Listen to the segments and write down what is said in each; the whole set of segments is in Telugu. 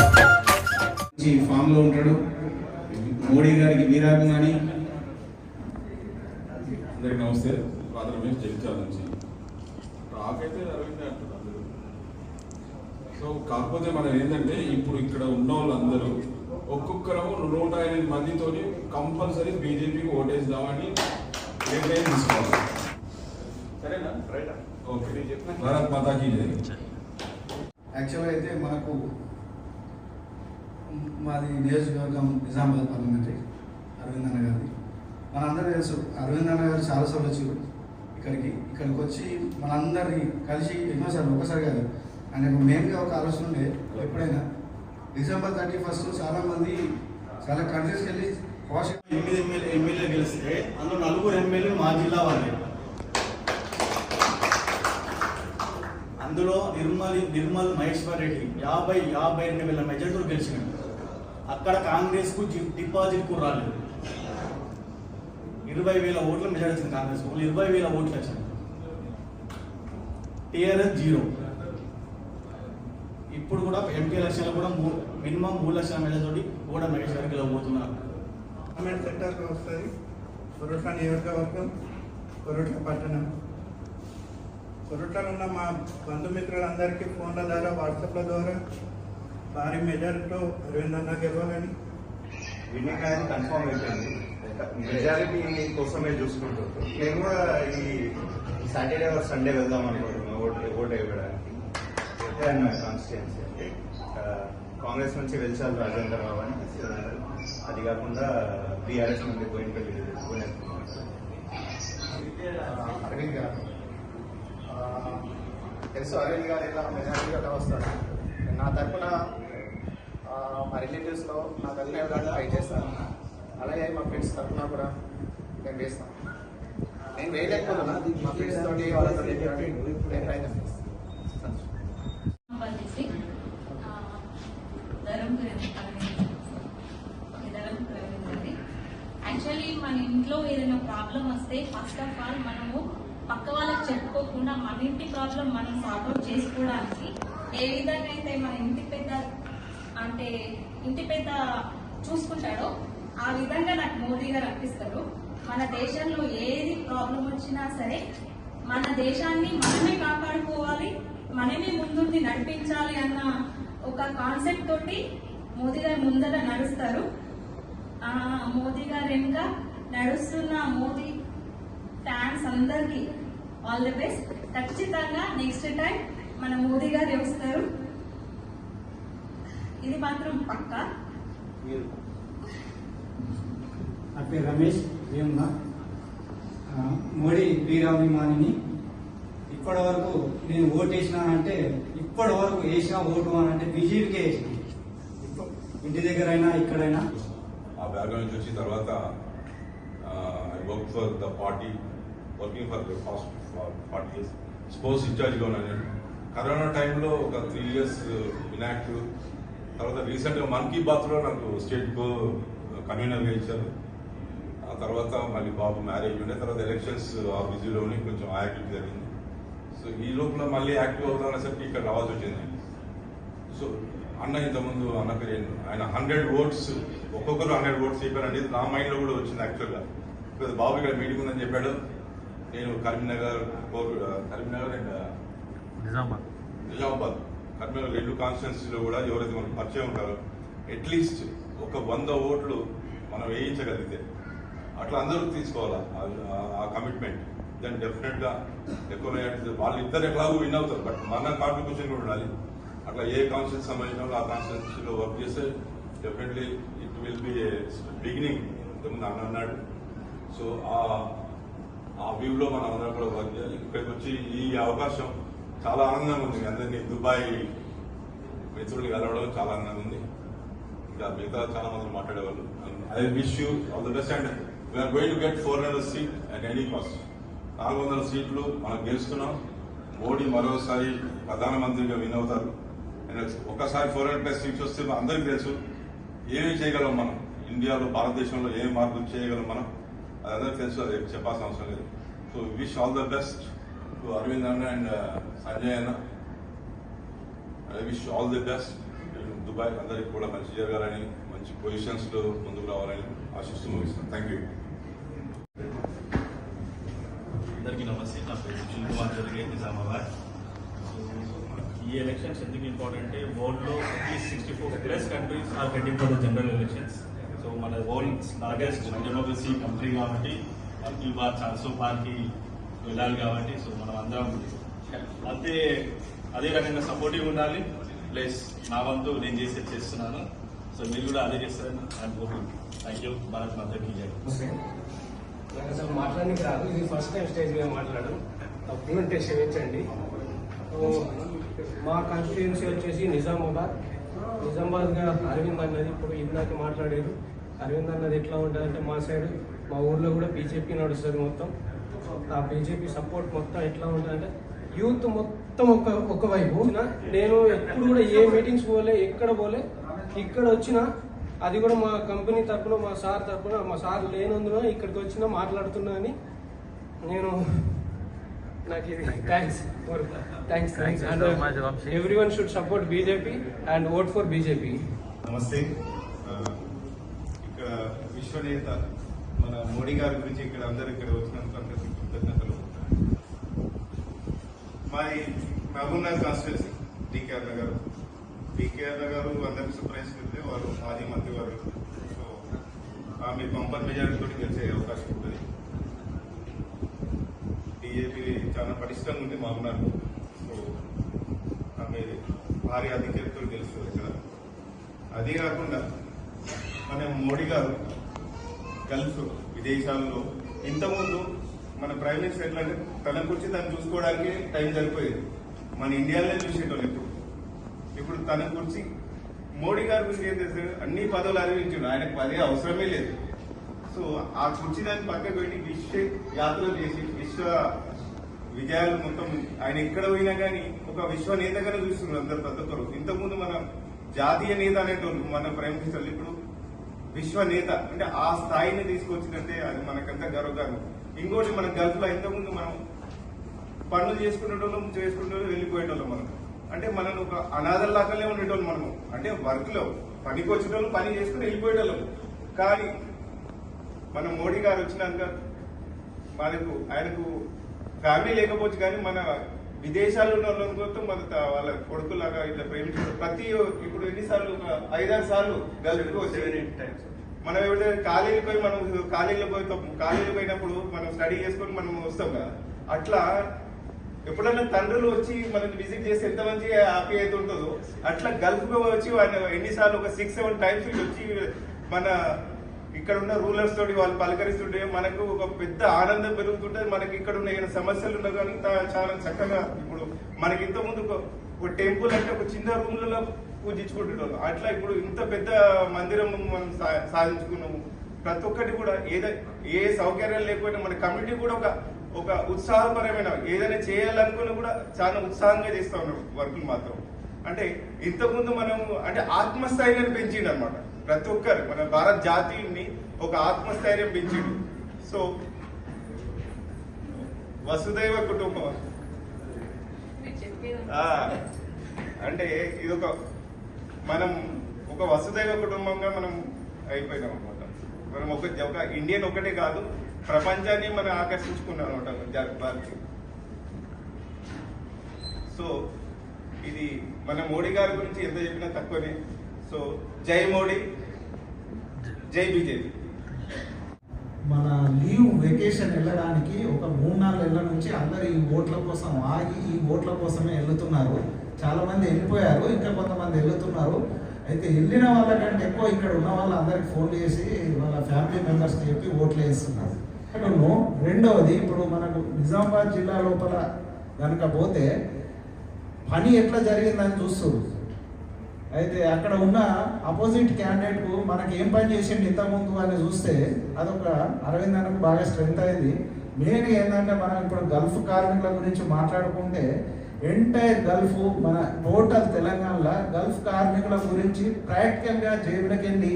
మంచి ఫామ్ ఉంటాడు మోడీ గారికి వీరాభిమాని. అందరికి నమస్తే. ఫాదర్ రమేష్ జగిత్యాల నుంచి. రాకైతే అరవింద్ అంటారు సో కాకపోతే మనం ఏంటంటే ఇప్పుడు ఇక్కడ ఉన్న వాళ్ళందరూ ఒక్కొక్కరము నూట ఎనిమిది మందితోని కంపల్సరీ బీజేపీకి ఓటేద్దామని నిర్ణయం తీసుకోవాలి. సరేనా? రైట్? ఓకే. భారత్ మాతాకి జై. యాక్చువల్గా అయితే మనకు మాది నియోజకవర్గం నిజామాబాద్ పార్లమెంటరీ అరవింద్ అన్న గారిది. మనందరూ తెలుసు అరవింద్ అన్న గారు చాలాసార్లు వచ్చారు ఇక్కడికి. ఇక్కడికి వచ్చి మనందరినీ కలిసి ఎన్నోసార్లు ఒకసారి కాదు ఆయనకు మెయిన్గా ఒక ఆలోచన ఉండే ఎప్పుడైనా డిసెంబర్ థర్టీ ఫస్ట్ చాలామంది చాలా కంట్రీస్కి వెళ్ళి వాష్ ఎనిమిది ఎమ్మెల్యే ఎమ్మెల్యే గెలిస్తే అందులో నలుగురు ఎమ్మెల్యేలు మా జిల్లా వాళ్ళే. అందులో నిర్మల్ నిర్మల్ మహేశ్వర్ రెడ్డి యాభై యాభై రెండు వేల మెజార్టీలు గెలిచినాడు. అక్కడ కాంగ్రెస్కు డిపాజిట్కు రాలేదు. ఇరవై వేల ఓట్ల మెజార్టీ వచ్చింది కాంగ్రెస్ ఇరవై వేల ఓట్లు వచ్చింది టీఆర్ఎస్ జీరో. ఇప్పుడు కూడా ఎంపీ ఎలక్షన్లో కూడా మినిమం మూడు లక్షల మెజార్టీ కూడా మహేశ్వర్ గెలవబోతున్నారు గవర్నమెంట్ సెక్టర్కి వస్తుంది కొరట్ల నియోజకవర్గం కొరట్ల పట్టణం. కొరట్లలో ఉన్న మా బంధుమిత్రులందరికీ ఫోన్ల ద్వారా వాట్సాప్ల ద్వారా భారీ మెజారిటీతో అరవింద్ అన్న గెలవాలని. విన్నింగ్ అనేది కన్ఫర్మ్ అయిపోయింది. మెజారిటీ కోసమే చూసుకుంటారు మేము కూడా ఈ సాటర్డే ఆర్ సండే వెళ్దాం అనుకుంటున్నాం ఓటు ఓటు ఇవ్వడానికి కాన్స్టిట్యున్సీ అంటే ఆ, కాంగ్రెస్ నుంచి వెలిసారు రాజేంద్ర బాబు అని. అది కాకుండా బీఆర్ఎస్ నుండి పోయినపల్లి అరవింద్ గారు. తెలుసు అరవింద్ గారు ఇలా మెజారిటీగా వస్తారు నా తరఫున మా రిలేటివ్స్లో నా తల్లి విధంగా ట్రై చేస్తాను అలాగే మా ఫ్రెండ్స్ తరఫున కూడా నేను వేస్తాను నేను వేయలేకపోతున్నా మా ఫ్రెండ్స్ తోటి వాళ్ళతో నేను ప్రయత్నం చేస్తాను సంబంధించి ఆ, గురించి యాక్చువల్లీ మన ఇంట్లో ఏదైనా ప్రాబ్లం వస్తే ఫస్ట్ ఆఫ్ ఆల్ మనము పక్క వాళ్ళకి చెప్పుకోకుండా మన ఇంటి ప్రాబ్లం మనం సార్ట్ చేసుకోవడానికి ఏ విధంగా అయితే మన ఇంటి పెద్ద అంటే ఇంటి పెద్ద చూసుకుంటాడో ఆ విధంగా నాకు మోదీ గారు అనిపిస్తారు. మన దేశంలో ఏది ప్రాబ్లం వచ్చినా సరే మన దేశాన్ని మనమే కాపాడుకోవాలి మనమే ముందుండి నడిపించాలి అన్న ఒక కాన్సెప్ట్ తోటి మోదీ గారు ముందర నడుస్తారు. ఆ, మోదీ గారు వెనుక నడుస్తున్న మోదీ ఫ్యాన్స్ అందరికి ఆల్ ది బెస్ట్ ఖచ్చితంగా నెక్స్ట్ టైం మన మోదీ గారు వస్తారు. ఇది మాత్రం పక్కా. నా పేరు రమేష్ వేమున మోడీ వీరాభిమానిని. ఇప్పటి వరకు నేను ఓటు వేసినానంటే ఇప్పటి వరకు వేసిన ఓటు అని అంటే బీజేపీకే వేసిన. ఇంటి దగ్గర అయినా ఇక్కడైనా? ఆ బ్యాక్గ్రౌండ్ నుంచి తర్వాత I work for the party working for the past forty years. Sports ఇన్ఛార్జ్గా ఉన్నాను నేను. కరోనా టైంలో ఒక త్రీ ఇయర్స్ uh, ఇన్యాక్టివ్ తర్వాత రీసెంట్గా మన్ కీ బాత్లో నాకు స్టేట్కు కన్వీనర్గా ఇచ్చారు ఆ తర్వాత మళ్ళీ బాబు మ్యారేజ్ ఉండే తర్వాత ఎలక్షన్స్ ఆ బిజీలోని కొంచెం యాక్టివ్ జరిగింది. సో ఈ లోపల మళ్ళీ యాక్టివ్ అవుతామనేసరికి ఇక్కడ రావాల్సి వచ్చింది. సో అన్న ఇంతకుముందు అన్న పేరు? ఆయన హండ్రెడ్ ఓట్స్ ఒక్కొక్కరు హండ్రెడ్ ఓట్స్ చెప్పారండి. నా మైండ్లో కూడా వచ్చింది యాక్చువల్గా బికాజ్ బాబు ఇక్కడ మీటింగ్ ఉందని చెప్పాడు. నేను కరీంనగర్ కోర్ కరీంనగర్ అండ్ నిజామాబాద్. నిజామాబాద్. కరీంనగర్ రెండు కాన్స్టిట్యున్సీలో కూడా ఎవరైతే మనకు పరిచయం ఉంటారో అట్లీస్ట్ ఒక వంద ఓట్లు మనం వేయించగలిగితే అట్లా అందరూ తీసుకోవాలా? ఆ కమిట్మెంట్ దెన్ డెఫినెట్గా ఎక్కువ వాళ్ళు ఇద్దరు ఎట్లాగో విన్ అవుతారు. బట్ మన కాంట్రిబ్యూషన్ కూడా ఉండాలి. అట్లా ఏ కాన్స్టిట్యూన్సీ సంబంధించిన వాళ్ళు ఆ కాన్స్టిట్యూన్సీలో వర్క్ చేస్తే definitely it will be beginning ఇంతకుముందు అన్న అన్నాడు. సో ఆ వ్యూలో మనం అందరం కూడా వర్క్ చేయాలి. ఇక్కడికి వచ్చి ఈ అవకాశం చాలా ఆనందంగా ఉంది. అందరినీ దుబాయ్ మిత్రులు కలవడం చాలా ఆనందంగా ఉంది. ఇంకా మిగతా చాలా మంది మాట్లాడేవాళ్ళు. I wish you all the best and we are going to get four hundred seat at any cost నాలుగు వందల సీట్లు మనం గెలుస్తున్నాం మోడీ మరోసారి ప్రధానమంత్రిగా విన్ అవుతారు. అండ్ ఒక్కసారి ఫోర్ హండ్రెడ్ ప్లస్ సీట్స్ వస్తే అందరికీ తెలుసు. ఏమి చేయగలం మనం? ఇండియాలో భారతదేశంలో ఏం మార్పులు చేయగలం మనం? అదందరూ తెలుసు అది చెప్పాల్సిన అవసరం లేదు. So wish all the best to Arvind అన్న అండ్ సంజయ్ అన్న I wish all the best Dubai అందరికి కూడా మంచి జరగాలని మంచి పొజిషన్స్లో ముందుకు రావాలని ఆశిస్తూ ముగిస్తాను థ్యాంక్ యూ అందరికీ నమస్తే. నా పేరు సుశీల్ కుమార్ జరిగే నిజామాబాద్. ఈ ఎలక్షన్స్ ఎందుకు ఇంపార్టెంట్ అంటే వరల్డ్లో at least sixty four plus countries are getting for the general elections so మన వరల్డ్ లార్గెస్ట్ డెమోక్రసీ కంట్రీ కాబట్టి అఖిల్ భారత్ చాన్సో పార్టీ వెళ్ళాలి కాబట్టి సో మనం అందరం అంతే అదే రకంగా సపోర్టివ్ ఉండాలి. ప్లస్ నా వంతు నేను చేసే చేస్తున్నాను. సో మీరు కూడా అదే చేస్తారని అనుకుంటున్నాను థ్యాంక్ యూ భారత్ మాతకి నాకు అసలు మాట్లాడడానికి రాదు. ఇది ఫస్ట్ టైం స్టేజ్ మీద మాట్లాడడం. తప్పులు ఉంటే క్షమించండి మా కాన్స్టిట్యున్సీ వచ్చేసి నిజామాబాద్. నిజామాబాద్గా అరవింద్ అన్నది ఇప్పుడు ఇందాక మాట్లాడారు. అరవింద్ అన్నది ఎట్లా ఉంటుందంటే మా సైడ్ మా ఊర్లో కూడా బీజేపీ నడుస్తుంది మొత్తం. ఆ బీజేపీ సపోర్ట్ మొత్తం ఎట్లా ఉంటుందంటే యూత్ మొత్తం ఒక ఒకవైపు నేను ఎప్పుడు కూడా ఏ మీటింగ్స్ పోలే ఎక్కడ పోలే ఇక్కడ వచ్చినా అది కూడా మా కంపెనీ తరపున మా సార్ తరపున మా సార్ లేనందున ఇక్కడికి వచ్చినా మాట్లాడుతున్నా అని నేను నాకు ఇది thanks thanks thanks and everyone should support BJP and vote for BJP నమస్తే ఇక్కడ విశ్వనేత మన మోడీ గారి గురించి ఇక్కడ అందరు ఇక్కడ వచ్చినందుకు అందరికీ కృతజ్ఞతలు. మాది Mahabubnagar constituency DKR Nagar DKR గారు అందరికీ సర్ప్రైజ్ పెడితే వారు మాజీ మంత్రి వారు. సో ఆమె పంపర్ మెజారిటీ తోటి గెలిచే అవకాశం ఉంటుంది. బీజేపీ చాలా పటిష్టంగా ఉంది మహబూబ్నగర్ సో ఆమె భారీ ఆధిక్యతతో గెలుస్తుంది ఇక్కడ. అదే కాకుండా మన మోడీ గారు గల్ఫ్ విదేశాల్లో ఇంతకుముందు మన ప్రైమ్ మినిస్టర్ ఎట్లా అంటే తన గురించి తను చూసుకోవడానికి టైం సరిపోయేది. మన ఇండియాలోనే చూసేటోళ్ళు ఇప్పుడు. ఇప్పుడు తన గురించి మోడీ గారి గురించి ఏం చేశాడు అన్ని పదవులు అనుభవించాడు ఆయనకు పదే అవసరమే లేదు. సో ఆ కుర్చీ దాన్ని పక్కకు పెట్టి విశ్వ యాత్ర చేసి విశ్వ విజయాలు మొత్తం ఆయన ఎక్కడ పోయినా కానీ ఒక విశ్వ నేతగానే చూస్తున్నారు అందరు ప్రతి ఒక్కరు. ఇంతకుముందు మన జాతీయ నేత అనేటోళ్ళు మన ప్రైమ్ మినిస్టర్ ఇప్పుడు విశ్వ నేత. అంటే ఆ స్థాయిని తీసుకొచ్చిందంటే అది మనకంతా గర్వకారణం. ఇంకోటి మన గల్ఫ్లో ఇంతకుముందు మనం పనులు చేసుకునేటోళ్ళం చేసుకునేటోళ్ళు వెళ్ళిపోయేటోళ్ళం మనం. అంటే మనం ఒక అనాథల్లాగానే ఉండేటోళ్ళం మనము. అంటే వర్క్లో పనికి వచ్చేటోళ్ళు పని చేసుకుని వెళ్ళిపోయేటోళ్ళం. కానీ మన మోడీ గారు వచ్చినాక మనకు ఆయనకు ఫ్యామిలీ లేకపోవచ్చు కానీ మన విదేశాల్లో ఉన్న వాళ్ళని మొత్తం మన వాళ్ళ కొడుకులాగా ఇట్లా ప్రేమించారు ప్రతి ఇప్పుడు ఎన్నిసార్లు ఒక ఐదారు సార్లు వచ్చి మనం ఎవరైతే కాలేజీకి పోయి మనం కాలేజీలో పోయి కాలేజీలో పోయినప్పుడు మనం స్టడీ చేసుకొని మనం వస్తాం కదా. అట్లా ఎప్పుడన్నా తండ్రులు వచ్చి మనకి విజిట్ చేసి ఎంత మంచి హ్యాపీ అయితే ఉంటుందో అట్లా గల్ఫ్ వచ్చి ఆయన ఎన్నిసార్లు ఒక సిక్స్ సెవెన్ టైమ్స్ వచ్చి మన ఇక్కడ ఉన్న రూలర్స్ తోటి వాళ్ళు పలకరిస్తుంటే మనకు ఒక పెద్ద ఆనందం పెరుగుతుంటే మనకి ఇక్కడ ఉన్న ఏమైనా సమస్యలు ఉన్నా కానీ చాలా చక్కగా ఇప్పుడు మనకి ఇంత ముందు ఒక- ఒక టెంపుల్ అంటే ఒక చిన్న రూమ్లలో పూజించుకుంటున్నాం అట్లా ఇప్పుడు ఇంత పెద్ద మందిరం మనం సా- సాధించుకున్నాము. ప్రతి ఒక్కటి కూడా ఏదో ఏ సౌకర్యాలు లేకపోయినా మన కమ్యూనిటీ కూడా ఒక ఒక ఉత్సాహపరమైన ఏదైనా చేయాలనుకున్నా కూడా చాలా ఉత్సాహంగా చేస్తా ఉన్నాం వర్కులు మాత్రం. అంటే ఇంతకుముందు మనం అంటే ఆత్మస్థైర్యాన్ని పెంచిండు అనమాట ప్రతి ఒక్కరు మన భారత జాతిని ఒక ఆత్మస్థైర్యం పెంచిండు. సో వసుదైవ కుటుంబం. అంటే ఇది ఒక మనం ఒక వసుదైవ కుటుంబంగా మనం అయిపోయినాం అనమాట మనం ఒక ఒక ఇండియన్ ఒకటే కాదు ప్రపంచాన్ని మనం ఆకర్షించుకున్నాం అనమాట భారత్ సో ఇది మన మోడీ గారి గురించి ఎంత చెప్పినా తక్కువనే. సో జై మోడీ జై బీజేపీ. మన లీవ్ వెకేషన్ వెళ్ళడానికి ఒక మూడు నాలుగు నెలల నుంచి అందరు ఈ ఓట్ల కోసం ఆగి ఈ ఓట్ల కోసమే వెళ్తున్నారు. చాలా మంది వెళ్ళిపోయారు ఇంకా కొంతమంది వెళ్తున్నారు. అయితే వెళ్ళిన వాళ్ళకంటే ఎక్కువ ఇక్కడ ఉన్న వాళ్ళందరికీ ఫోన్ చేసి వాళ్ళ ఫ్యామిలీ మెంబర్స్ చెప్పి ఓట్లు వేస్తున్నారు. అటును రెండవది ఇప్పుడు మనకు నిజామాబాద్ జిల్లా లోపల కనుక పోతే పని ఎట్లా జరిగిందని చూస్తారు అయితే అక్కడ ఉన్న అపోజిట్ క్యాండిడేట్కు మనకి ఏం పని చేసిండు ఇంతకుముందు అని చూస్తే అదొక అరవింద్ అన్నకు బాగా స్ట్రెంత్ అయింది. మెయిన్ ఏంటంటే మనం ఇప్పుడు గల్ఫ్ కార్మికుల గురించి మాట్లాడుకుంటే ఎంటైర్ గల్ఫ్ మన టోటల్ తెలంగాణలో గల్ఫ్ కార్మికుల గురించి ప్రాక్టికల్గా గా వెళ్ళి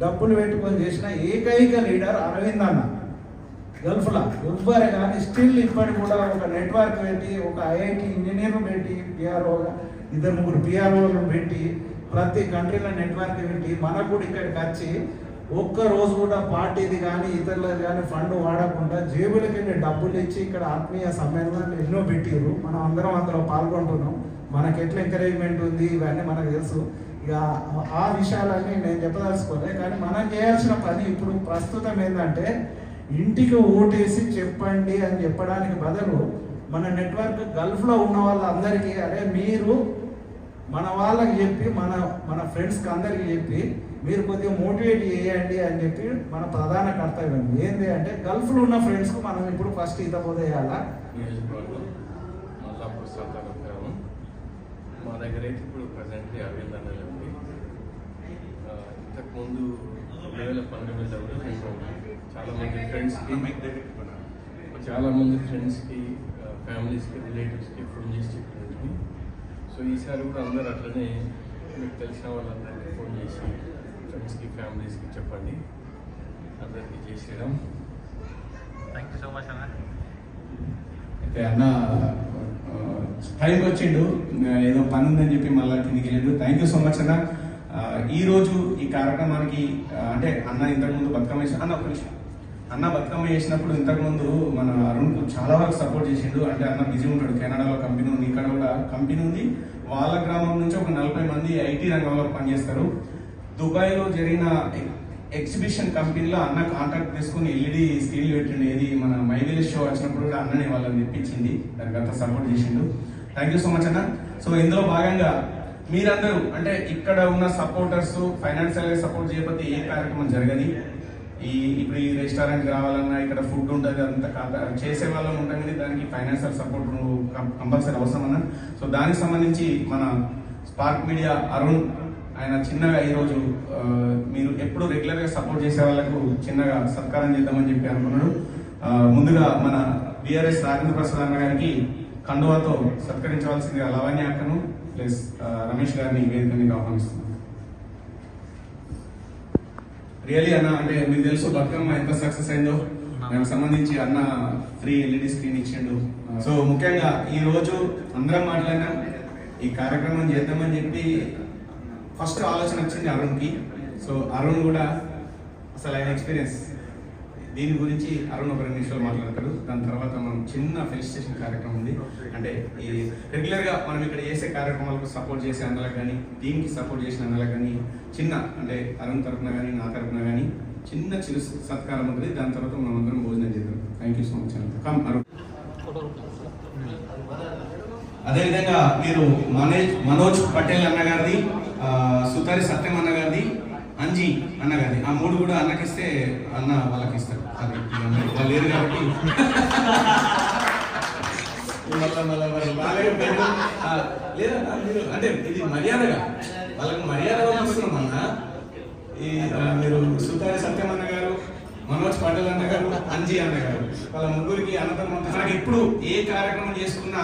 డబ్బులు పెట్టుకొని చేసిన ఏకైక లీడర్ అరవింద్ అన్న గల్ఫ్లో. ఎవ్వరు కానీ స్టిల్ ఇప్పటికి కూడా ఒక నెట్వర్క్ పెట్టి ఒక ఐఐటి ఇంజనీర్ పెట్టి పిఆర్ఓగా ఇద్దరు ముగ్గురు పిఆర్ఓలను పెట్టి ప్రతి కంట్రీలో నెట్వర్క్ పెట్టి మనకు కూడా ఇక్కడికి వచ్చి ఒక్క రోజు కూడా పార్టీది కానీ ఇతరులది కానీ ఫండ్ వాడకుండా జేబులకి వెళ్ళి డబ్బులు ఇచ్చి ఇక్కడ ఆత్మీయ సమ్మేళనాలు ఎన్నో పెట్టిర్రు. మనం అందరం అందులో పాల్గొంటున్నాం. మనకి ఎట్లా ఎంకరేజ్మెంట్ ఉంది ఇవన్నీ మనకు తెలుసు. ఇక ఆ విషయాలన్నీ నేను చెప్పదలుచుకోలే. కానీ మనం చేయాల్సిన పని ఇప్పుడు ప్రస్తుతం ఏంటంటే ఇంటికి ఓటేసి చెప్పండి అని చెప్పడానికి బదులు మన నెట్వర్క్ గల్ఫ్లో ఉన్న వాళ్ళందరికీ అరే మీరు మన వాళ్ళకి చెప్పి మన మన ఫ్రెండ్స్కి అందరికీ చెప్పి మీరు కొద్దిగా మోటివేట్ చేయండి అని చెప్పి మన ప్రధాన కర్తవ్యం. ఏంటి అంటే గల్ఫ్లో ఉన్న ఫ్రెండ్స్కు మనం ఇప్పుడు ఫస్ట్ ఈత పోదేయాలా మా దగ్గర అయితే ఇప్పుడు ప్రజెంట్లీ అరవింద్ అన్నది ఇంతకుముందు రెండు వేల పంతొమ్మిదిలో చాలా మంది ఫ్రెండ్స్కి చాలా మంది ఫ్రెండ్స్కి ఫ్యామిలీస్కి రిలేటివ్స్కి ఫోన్ చేసి చెప్పింది సో ఈసారి కూడా అందరూ అట్లనే మీకు తెలిసిన వాళ్ళందరికీ ఫోన్ చేసి ఫ్రెండ్స్కి ఫ్యామిలీస్కి చెప్పండి. అందరికీ చేసేయడం. థ్యాంక్ యూ సో మచ్ అన్న అయితే అన్న టైంకి వచ్చిండు. ఏదో పని ఉందని చెప్పి మళ్ళీ కిందికి వెళ్ళిండు. థ్యాంక్ యూ సో మచ్ అన్న ఆ, ఈ రోజు ఈ కార్యక్రమానికి అంటే అన్న ఇంతకుముందు బతుకమ్మ చేసిన అన్న ఒక నిమిషం. అన్న బతుకమ్మ చేసినప్పుడు ఇంతకుముందు మన అరుణ్ చాలా వరకు సపోర్ట్ చేసిండు. అంటే అన్న బిజీ ఉంటాడు. కెనడాలో కంపెనీ ఉంది. ఇక్కడ కూడా కంపెనీ ఉంది. వాళ్ళ గ్రామం నుంచి ఒక నలభై మంది ఐటీ రంగంలో పనిచేస్తారు. దుబాయ్లో జరిగిన ఎగ్జిబిషన్ కంపెనీలో అన్న కాంటాక్ట్ తీసుకుని ఎల్ఈడి స్క్రీన్లు పెట్టిండు. ఏది మన మైవిల్ షో వచ్చినప్పుడు కూడా అన్ననే వాళ్ళని తెప్పించింది. దానికి అంతా సపోర్ట్ చేసిండు. థ్యాంక్ యూ సో మచ్ అన్న. సో ఇందులో భాగంగా మీరందరూ అంటే ఇక్కడ ఉన్న సపోర్టర్స్ ఫైనాన్షియల్గా సపోర్ట్ చేయకపోతే ఏ కార్యక్రమం జరగదు ఈ ఇప్పుడు ఈ రెస్టారెంట్ రావాలన్నా ఇక్కడ ఫుడ్ ఉంటుంది అంత చేసే వాళ్ళం ఉంటాం కానీ దానికి ఫైనాన్షియల్ సపోర్ట్ కంపల్సరీ అవసరం అన్న. సో దానికి సంబంధించి మన స్పార్క్ మీడియా అరుణ్ ఆయన చిన్నగా ఈరోజు మీరు ఎప్పుడు రెగ్యులర్గా సపోర్ట్ చేసే వాళ్ళకు చిన్నగా సత్కారం చేద్దామని చెప్పి అనుకున్నాడు. ముందుగా మన బిఆర్ఎస్ రాజేంద్ర ప్రసాద్ అన్న గారికి కండువాతో సత్కరించవలసిందిగా లవణ్య అక్కను ప్లస్ రమేష్ గారిని వేదిక మీద ఆహ్వానిస్తున్నాను రియలీ అన్న అంటే మీకు తెలుసు బతుకమ్మ ఎంత సక్సెస్ అయిందో? దానికి సంబంధించి అన్న ఫ్రీ ఎల్ఈడి స్క్రీన్ ఇచ్చిండు. సో ముఖ్యంగా ఈ రోజు అందరం మాట్లాడినా ఈ కార్యక్రమం చేద్దామని చెప్పి ఫస్ట్ ఆలోచన వచ్చింది అరుణ్కి. సో అరుణ్ కూడా అసలు ఆయన ఎక్స్పీరియన్స్ దీని గురించి అరుణ్ ఒక రెండు నిమిషాలు మాట్లాడతాడు. దాని తర్వాత మనం చిన్న ఫెలిసిటేషన్ కార్యక్రమం ఉంది. అంటే ఈ రెగ్యులర్గా మనం ఇక్కడ చేసే కార్యక్రమాలకు సపోర్ట్ చేసే అందరికి కానీ దీనికి సపోర్ట్ చేసిన అందరికి కానీ చిన్న అంటే అరుణ్ తరపున కానీ నా తరపున కానీ చిన్న చిరు సత్కారం ఉంటుంది. దాని తర్వాత మనం అందరం భోజనం చేద్దాం. Thank you so much come Arun. అదేవిధంగా మీరు మనోజ్ మనోజ్ పటేల్ అన్న గారిది సుతారి సత్యం అన్న గారి అంజీ అన్న కానీ ఆ మూడు కూడా అన్నకిస్తే అన్న వాళ్ళకి ఇస్తారు అది వాళ్ళు లేరు కాబట్టి. మరి లేదన్నా మీరు అంటే ఇది మర్యాదగా. వాళ్ళకి మర్యాద అవసరం అన్న. ఈ మీరు సుతారి సత్యం అన్న గారు మనోజ్ పటేల్ అన్న గారు అంజీ అన్న గారు వాళ్ళ ముగ్గురికి అనంతరం మనకి ఇప్పుడు ఏ కార్యక్రమం చేసుకున్నా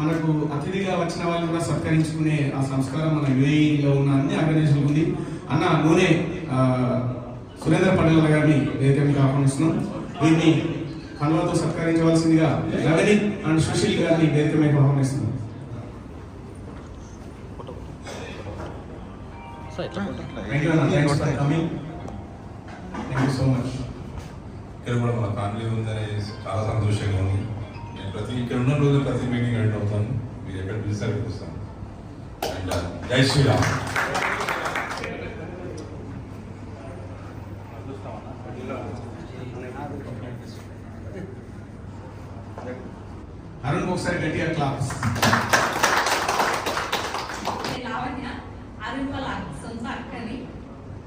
మనకు అతిథిగా వచ్చిన వాళ్ళు కూడా సత్కరించుకునే ఆ సంస్కారం మన యుఏఈలో ఉన్న అన్ని ఆర్గనైజేషన్ ఉంది. అన్న నూనె సురేంద్ర పండుగల గారిని వేదికగా ఆహ్వానిస్తున్నాం. దీన్ని కన్వతో సత్కరించవలసిందిగా రవని అండ్ సుశీల్ గారిని వేదిక మీద ఆహ్వానిస్తున్నాం. Thank you, ఇక్కడ కూడా మన ఫ్యామిలీ ఉందని చాలా సంతోషంగా ఉంది. నేను ప్రతి ఇక్కడ ఉన్న రోజు ప్రతి మీటింగ్ అటెండ్ అవుతాను మీరు ఎక్కడ పిలిచారు ఇక్కడ వస్తాను. అండ్ జై శ్రీరామ్ అరుణ్ ఒకసారి గట్టిగా క్లాప్స్. నేను లావణ్య అరుణ్ వాళ్ళ సొంత అక్కని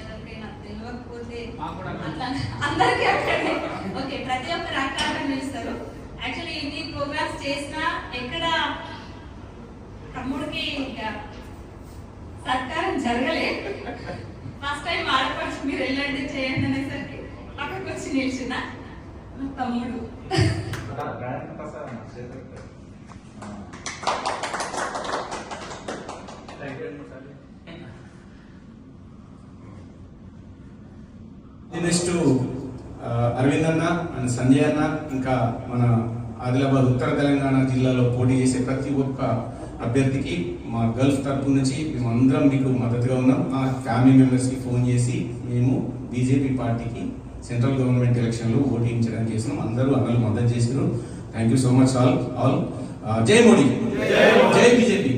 ఎవరికైనా తెలియకపోతే అట్లా అందరికీ అక్కడే ఓకే ప్రతి ఒక్కరు అక్క అని పిలుస్తారు యాక్చువల్లీ ఇన్ని ప్రోగ్రామ్స్ చేసినా ఎక్కడ తమ్ముడికి ఇంకా సత్కారం జరగలే. ఫస్ట్ టైం ఆడపడుచు మీరు వెళ్ళండి చేయండి అనేసరికి పక్కకు వచ్చి నిల్చున్నా. తమ్ముడు. నెక్స్ట్ అరవింద్ అన్న అండ్ సంజయ్ అన్న ఇంకా మన ఆదిలాబాద్ ఉత్తర తెలంగాణ జిల్లాలో పోటీ చేసే ప్రతి ఒక్క అభ్యర్థికి మా గల్ఫ్ తరపు నుంచి మేము అందరం మీకు మద్దతుగా ఉన్నాం. మా ఫ్యామిలీ మెంబర్స్కి ఫోన్ చేసి మేము బీజేపీ పార్టీకి సెంట్రల్ గవర్నమెంట్ ఎలక్షన్లో ఓటించడానికి చేసినాం అందరూ అందరూ మద్దతు చేసినారు. Thank you so much all all జై మోడీ. జై బీజేపీ.